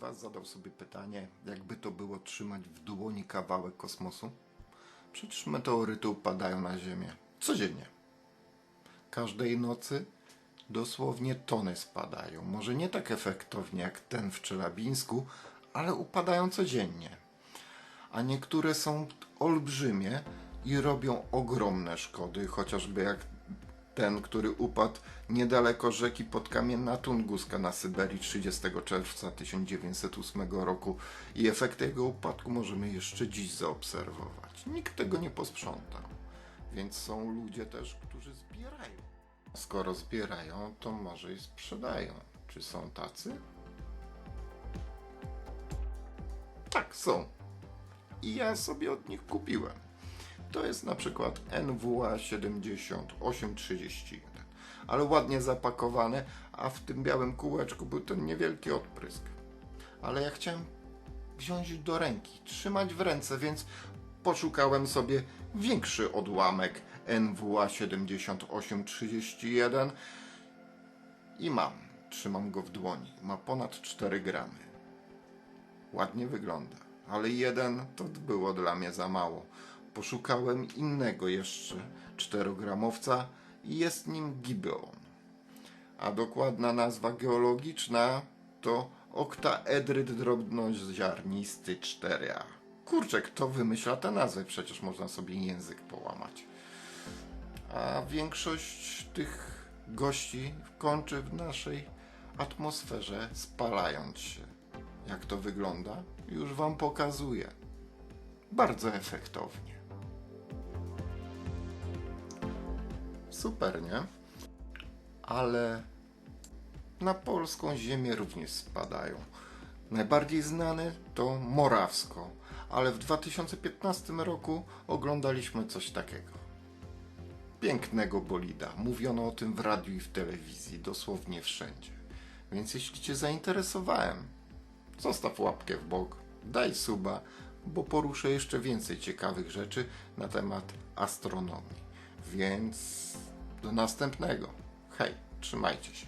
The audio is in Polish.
Was zadał sobie pytanie, jakby to było trzymać w dłoni kawałek kosmosu? Przecież meteoryty upadają na Ziemię codziennie. Każdej nocy dosłownie tony spadają. Może nie tak efektownie jak ten w Czelabińsku, ale upadają codziennie. A niektóre są olbrzymie i robią ogromne szkody, chociażby jak ten, który upadł niedaleko rzeki Podkamienna Tunguska na Syberii 30 czerwca 1908 roku i efekty jego upadku możemy jeszcze dziś zaobserwować. Nikt tego nie posprzątał, więc są ludzie też, którzy zbierają. Skoro zbierają, to może i sprzedają. Czy są tacy? Tak, są. I ja sobie od nich kupiłem. To jest na przykład NWA 7831, ale ładnie zapakowane, a w tym białym kółeczku był ten niewielki odprysk. Ale ja chciałem wziąć do ręki, trzymać w ręce, więc poszukałem sobie większy odłamek NWA 7831 i mam. Trzymam go w dłoni. Ma ponad 4 gramy. Ładnie wygląda, ale jeden to było dla mnie za mało. Poszukałem innego jeszcze 4-gramowca i jest nim Gibeon. A dokładna nazwa geologiczna to oktaedryt drobnoziarnisty 4A. Kurczę, kto wymyśla tę nazwę? Przecież można sobie język połamać. A większość tych gości kończy w naszej atmosferze spalając się. Jak to wygląda? Już Wam pokazuję. Bardzo efektownie. Super, nie? Ale na polską ziemię również spadają. Najbardziej znany to Morawsko, ale w 2015 roku oglądaliśmy coś takiego. Pięknego bolida. Mówiono o tym w radiu i w telewizji, dosłownie wszędzie. Więc jeśli Cię zainteresowałem, zostaw łapkę w bok, daj suba, bo poruszę jeszcze więcej ciekawych rzeczy na temat astronomii. Więc do następnego. Hej, trzymajcie się.